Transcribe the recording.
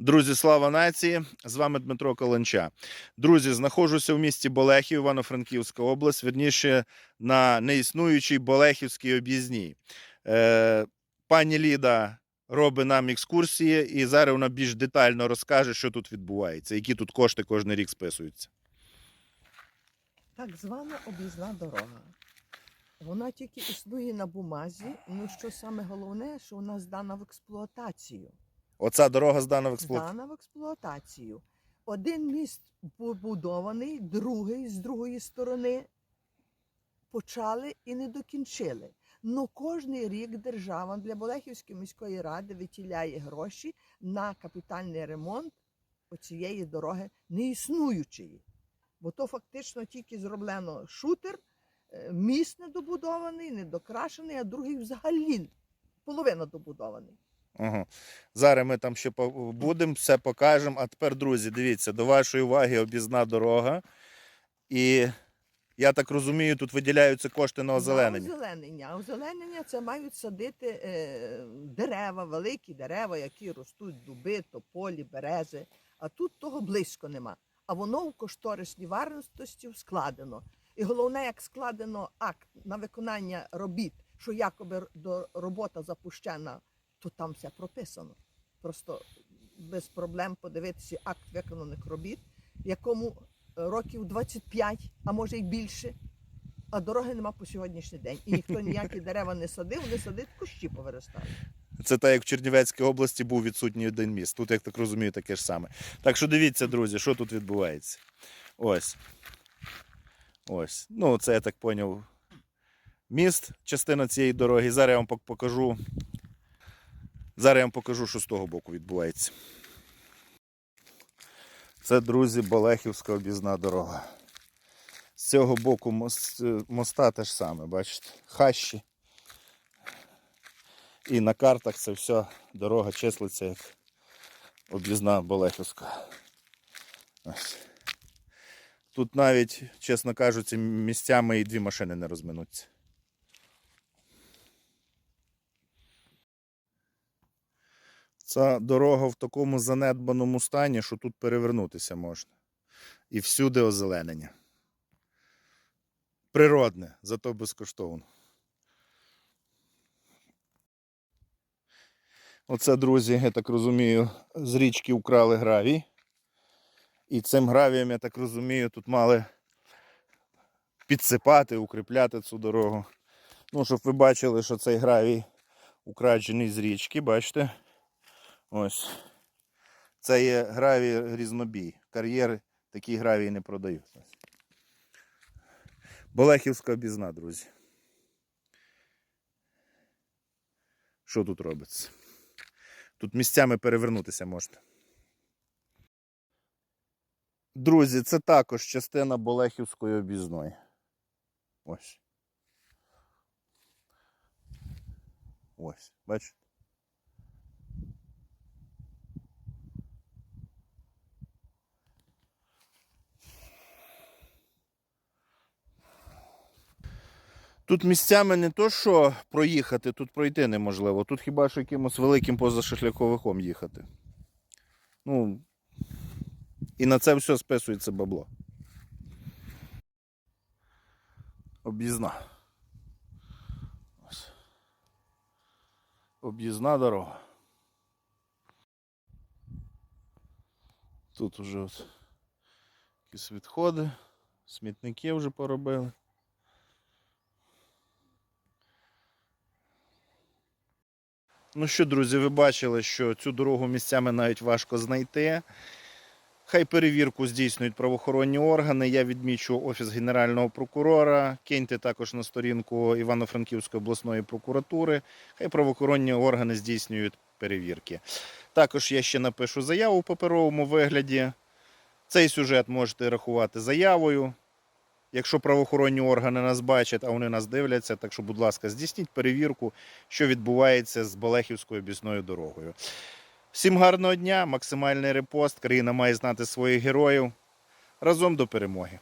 Друзі, слава нації! З вами Дмитро Каланча. Друзі, знаходжуся в місті Болехів, Івано-Франківська область, вірніше на неіснуючій Болехівській об'їзній. Е, пані Ліда робить нам екскурсії, і зараз вона більш детально розкаже, що тут відбувається, які тут кошти кожен рік списуються. Так звана об'їзна дорога. Вона тільки існує на бумазі. Ну що саме головне, що вона здана в експлуатацію. Оця дорога здана в експлуатацію. Здана в експлуатацію. Один міст побудований, другий з другої сторони почали і не докінчили. Ну кожний рік держава для Болехівської міської ради виділяє гроші на капітальний ремонт оцієї дороги неіснуючої. Бо то фактично тільки зроблено шутер, е, міст недобудований, недокрашений, а другий взагалі половина добудований. Ага. Зараз ми там ще будемо, все покажемо. А тепер, друзі, дивіться, до вашої уваги об'їзна дорога. І я так розумію, тут виділяються кошти на озеленення. На озеленення. Озеленення це мають садити е, дерева, великі дерева, які ростуть, дуби, тополі, берези. А тут того близько нема. А воно в кошторисній вартості складено. І головне, як складено акт на виконання робіт, що якоби робота запущена, то там все прописано. Просто без проблем подивитися акт виконаних робіт, якому років 25, а може й більше. А дороги нема по сьогоднішній день. І ніхто ніякі дерева не садив, вони садить кущі повиростали. Це так, як в Чернівецькій області був відсутній один міст. Тут, як так розумію, таке ж саме. Так що дивіться, друзі, що тут відбувається. Ось. Ось. Ну, це я так поняв. Міст, частина цієї дороги. Зараз я вам покажу. Зараз я вам покажу, що з того боку відбувається. Це, друзі, Балехівська об'їзна дорога. З цього боку мост, моста те ж саме, бачите? Хащі. І на картах це все дорога числиться як об'їзна Болехівська. Ось. Тут навіть, чесно кажучи, місцями і дві машини не розминуться. Ця дорога в такому занедбаному стані, що тут перевернутися можна. І всюди озеленення. Природне, зато безкоштовно. Оце, друзі, я так розумію, з річки украли гравій. І цим гравієм, я так розумію, тут мали підсипати, укріпляти цю дорогу. Ну, щоб ви бачили, що цей гравій украджений з річки, бачите? Ось. Це є гравій різнобій. Кар'єри такі гравії не продають. Болехівська обізна, друзі. Що тут робиться? Тут місцями перевернутися можна. Друзі, це також частина Болехівської об'їзної. Ось. Ось, бачите? Тут місцями не то, що проїхати, тут пройти неможливо. Тут хіба що якимось великим позашляховиком їхати. Ну, і на це все списується бабло. Об'їзна. Об'їзна дорога. Тут уже от якісь відходи, смітники вже поробили. Ну що, друзі, ви бачили, що цю дорогу місцями навіть важко знайти. Хай перевірку здійснюють правоохоронні органи. Я відмічу Офіс Генерального прокурора. Киньте також на сторінку Івано-Франківської обласної прокуратури. Хай правоохоронні органи здійснюють перевірки. Також я ще напишу заяву в паперовому вигляді. Цей сюжет можете рахувати заявою. Якщо правоохоронні органи нас бачать, а вони нас дивляться, так що, будь ласка, здійсніть перевірку, що відбувається з Балехівською об'їзною дорогою. Всім гарного дня, максимальний репост. Країна має знати своїх героїв. Разом до перемоги.